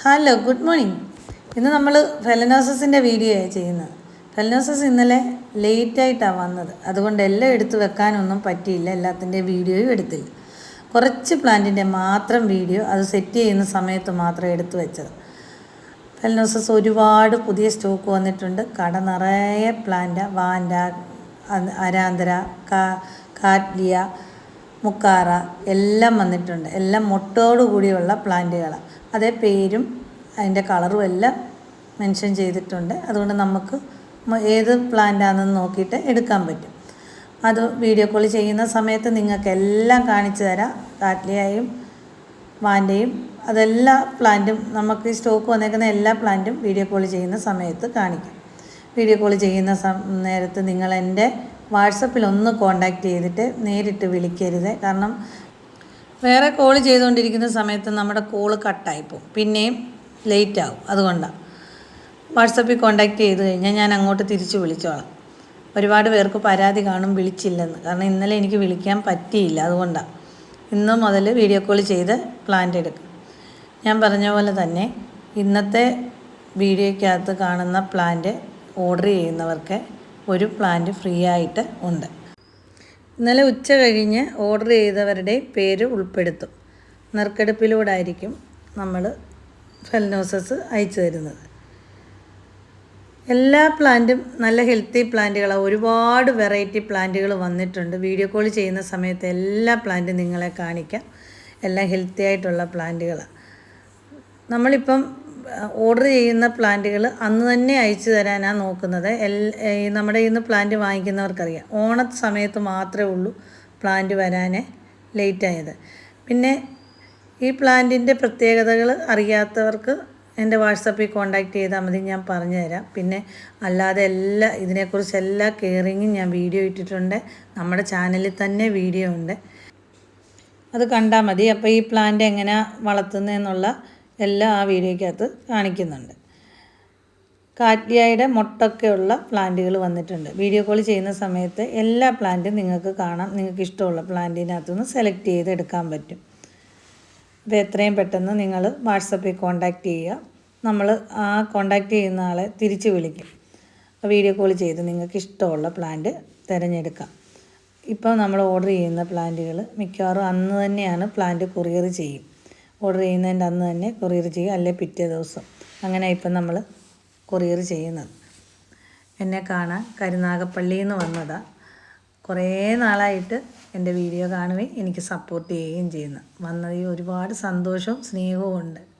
Hello good morning ഇന്ന് നമ്മൾ ഫെലനോസസിന്റെ വീഡിയോയാണ് ചെയ്യുന്നത്. ഫെലനോസസ് ഇന്നലെ ലേറ്റായിട്ടാണ് വന്നത്. അതുകൊണ്ട് എല്ലാം എടുത്തു വെക്കാനൊന്നും പറ്റിയില്ല. എല്ലാത്തിന്റെ വീഡിയോയും എടുത്തില്ല. കുറച്ച് പ്ലാന്റിന്റെ മാത്രം വീഡിയോ അത് സെറ്റ് ചെയ്യുന്ന സമയത്ത് മാത്രം എടുത്തു വെച്ചത്. ഫെലനോസസ് ഒരുപാട് പുതിയ സ്റ്റോക്ക് വന്നിട്ടുണ്ട്. കട നിറയെ പ്ലാന്റ് വാൻഡ അരാന്തര കാ കാറ്റ്ലിയ മുക്കാറ എല്ലാം വന്നിട്ടുണ്ട്. എല്ലാം മൊട്ടോടു കൂടിയുള്ള പ്ലാന്റുകളാണ് അതേ പേരും അതിന്റെ കളറും എല്ലാം മെൻഷൻ ചെയ്തിട്ടുണ്ട്. അതുകൊണ്ട് നമുക്ക് ഏത് പ്ലാന്റാണെന്ന് നോക്കിയിട്ട് എടുക്കാൻ പറ്റും. അത് വീഡിയോ കോൾ ചെയ്യുന്ന സമയത്ത് നിങ്ങൾക്ക് എല്ലാം കാണിച്ചു തരാം. കാറ്റ്ലിയായും വാന്റെയും അതെല്ലാ പ്ലാന്റും നമുക്ക് സ്റ്റോക്ക് വന്നേക്കുന്ന എല്ലാ പ്ലാന്റും വീഡിയോ കോൾ ചെയ്യുന്ന സമയത്ത് കാണിക്കും. വീഡിയോ കോൾ ചെയ്യുന്ന നേരത്ത് നിങ്ങൾ എന്റെ വാട്സപ്പിൽ ഒന്ന് കോണ്ടാക്ട് ചെയ്തിട്ട് നേരിട്ട് വിളിക്കരുത്. കാരണം വേറെ കോൾ ചെയ്തുകൊണ്ടിരിക്കുന്ന സമയത്ത് നമ്മുടെ കോൾ കട്ടായിപ്പോവും പിന്നെയും ലേറ്റ് ആവും. അതുകൊണ്ടാണ് വാട്സപ്പിൽ കോണ്ടാക്ട് ചെയ്ത് കഴിഞ്ഞാൽ ഞാൻ അങ്ങോട്ട് തിരിച്ച് വിളിച്ചോളാം. ഒരുപാട് പേർക്ക് പരാതി കാണും വിളിച്ചില്ലെന്ന്. കാരണം ഇന്നലെ എനിക്ക് വിളിക്കാൻ പറ്റിയില്ല. അതുകൊണ്ടാണ് ഇന്ന് മുതൽ വീഡിയോ കോൾ ചെയ്ത് പ്ലാന്റ് എടുക്കും. ഞാൻ പറഞ്ഞ പോലെ തന്നെ ഇന്നത്തെ വീഡിയോയ്ക്കകത്ത് കാണുന്ന പ്ലാന്റ് ഓർഡർ ചെയ്യുന്നവർക്ക് ഒരു പ്ലാന്റ് ഫ്രീ ആയിട്ട് ഉണ്ട്. ഇന്നലെ ഉച്ച കഴിഞ്ഞ് ഓർഡർ ചെയ്തവരുടെ പേര് ഉൾപ്പെടുത്തും. നറുക്കെടുപ്പിലൂടെ ആയിരിക്കും നമ്മൾ ഫെൽനോസസ് അയച്ചു തരുന്നത്. എല്ലാ പ്ലാന്റും നല്ല ഹെൽത്തി പ്ലാന്റുകളാണ് ഒരുപാട് വെറൈറ്റി പ്ലാന്റുകൾ വന്നിട്ടുണ്ട്. വീഡിയോ കോൾ ചെയ്യുന്ന സമയത്ത് എല്ലാ പ്ലാന്റും നിങ്ങളെ കാണിക്കാം. എല്ലാം ഹെൽത്തി ആയിട്ടുള്ള പ്ലാന്റുകളാണ് നമ്മളിപ്പം ഓർഡർ ചെയ്യുന്ന പ്ലാന്റുകൾ അന്ന് തന്നെ അയച്ചു തരാനാണ് നോക്കുന്നത്. എൽ നമ്മുടെ ഇന്ന് പ്ലാന്റ് വാങ്ങിക്കുന്നവർക്കറിയാം. ഓണ സമയത്ത് മാത്രമേ ഉള്ളൂ പ്ലാന്റ് വരാൻ ലേറ്റായത്. പിന്നെ ഈ പ്ലാന്റിന്റെ പ്രത്യേകതകൾ അറിയാത്തവർക്ക് എന്റെ വാട്സപ്പിൽ കോൺടാക്റ്റ് ചെയ്താൽ മതി ഞാൻ പറഞ്ഞു തരാം പിന്നെ അല്ലാതെ എല്ലാ ഇതിനെക്കുറിച്ച് എല്ലാ കെയറിങ്ങും ഞാൻ വീഡിയോ ഇട്ടിട്ടുണ്ട്. നമ്മുടെ ചാനലിൽ തന്നെ വീഡിയോ ഉണ്ട്. അത് കണ്ടാൽ മതി. അപ്പോൾ ഈ പ്ലാന്റ് എങ്ങനെ വളർത്തുന്നതെന്നുള്ള എല്ലാം ആ വീഡിയോയ്ക്കകത്ത് കാണിക്കുന്നുണ്ട്. കാറ്റിയായുടെ മുട്ടൊക്കെയുള്ള പ്ലാന്റുകൾ വന്നിട്ടുണ്ട്. വീഡിയോ കോൾ ചെയ്യുന്ന സമയത്ത് എല്ലാ പ്ലാന്റും നിങ്ങൾക്ക് കാണാം. നിങ്ങൾക്ക് ഇഷ്ടമുള്ള പ്ലാന്റിനകത്തുനിന്ന് സെലക്ട് ചെയ്ത് എടുക്കാൻ പറ്റും. അപ്പോൾ എത്രയും പെട്ടെന്ന് നിങ്ങൾ വാട്സപ്പിൽ കോണ്ടാക്ട് ചെയ്യുക. നമ്മൾ ആ കോണ്ടാക്ട് ചെയ്യുന്ന ആളെ തിരിച്ച് വിളിക്കും. വീഡിയോ കോൾ ചെയ്ത് നിങ്ങൾക്ക് ഇഷ്ടമുള്ള പ്ലാന്റ് തിരഞ്ഞെടുക്കാം. ഇപ്പോൾ നമ്മൾ ഓർഡർ ചെയ്യുന്ന പ്ലാന്റുകൾ മിക്കവാറും അന്ന് തന്നെയാണ് പ്ലാന്റ് കൊറിയർ ചെയ്യും. ഓർഡർ ചെയ്യുന്നതിന്റെ അന്ന് തന്നെ കൊറിയർ ചെയ്യുക അല്ലെ പിറ്റേ ദിവസം. അങ്ങനെ ഇപ്പം നമ്മൾ കൊറിയർ ചെയ്യുന്നത്. എന്നെ കാണാൻ കരുനാഗപ്പള്ളിയിൽ നിന്ന് വന്നതാണ് കുറേ നാളായിട്ട് എന്റെ വീഡിയോ കാണുകയും എനിക്ക് സപ്പോർട്ട് ചെയ്യുകയും ചെയ്യുന്നു. വന്നതിൽ ഒരുപാട് സന്തോഷവും സ്നേഹവും ഉണ്ട്.